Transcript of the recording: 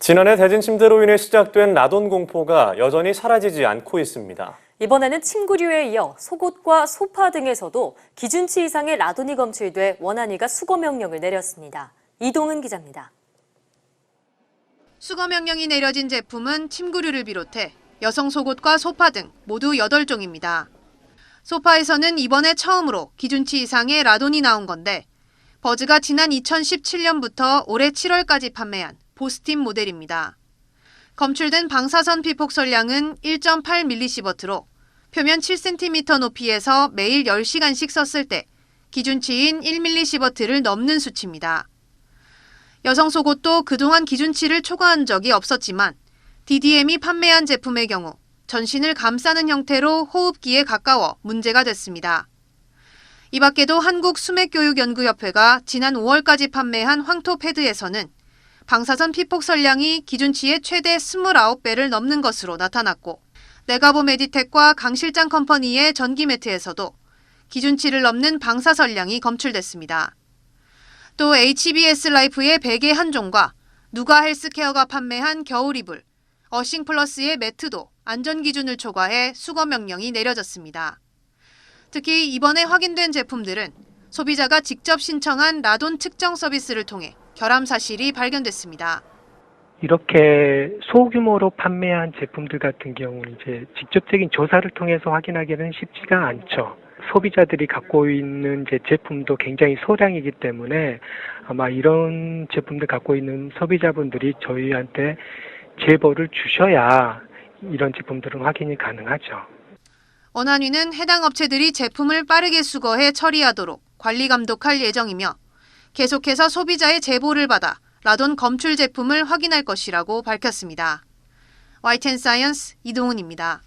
지난해 대진 침대로 인해 시작된 라돈 공포가 여전히 사라지지 않고 있습니다. 이번에는 침구류에 이어 속옷과 소파 등에서도 기준치 이상의 라돈이 검출돼 원안위가 수거 명령을 내렸습니다. 이동은 기자입니다. 수거 명령이 내려진 제품은 침구류를 비롯해 여성 속옷과 소파 등 모두 8종입니다. 소파에서는 이번에 처음으로 기준치 이상의 라돈이 나온 건데 버즈가 지난 2017년부터 올해 7월까지 판매한 보스팀 모델입니다. 검출된 방사선 피폭 설량은 1.8mS로 표면 7cm 높이에서 매일 10시간씩 썼을 때 기준치인 1mS를 넘는 수치입니다. 여성 속옷도 그동안 기준치를 초과한 적이 없었지만 DDM이 판매한 제품의 경우 전신을 감싸는 형태로 호흡기에 가까워 문제가 됐습니다. 이 밖에도 한국수맥교육연구협회가 지난 5월까지 판매한 황토 패드에서는 방사선 피폭 설량이 기준치의 최대 29배를 넘는 것으로 나타났고 네가보 메디텍과 강실장 컴퍼니의 전기 매트에서도 기준치를 넘는 방사선량이 검출됐습니다. 또 HBS 라이프의 베개 한 종과 누가 헬스케어가 판매한 겨울 이불, 어싱 플러스의 매트도 안전 기준을 초과해 수거 명령이 내려졌습니다. 특히 이번에 확인된 제품들은 소비자가 직접 신청한 라돈 측정 서비스를 통해 결함 사실이 발견됐습니다. 이렇게 소규모로 판매한 제품들 같은 경우는 이제 직접적인 조사를 통해서 확인하기는 쉽지가 않죠. 소비자들이 갖고 있는 이제 제품도 굉장히 소량이기 때문에 아마 이런 제품들 갖고 있는 소비자분들이 저희한테 제보를 주셔야 이런 제품들은 확인이 가능하죠. 원안위는 해당 업체들이 제품을 빠르게 수거해 처리하도록 관리 감독할 예정이며 계속해서 소비자의 제보를 받아 라돈 검출 제품을 확인할 것이라고 밝혔습니다. YTN 사이언스 이동훈입니다.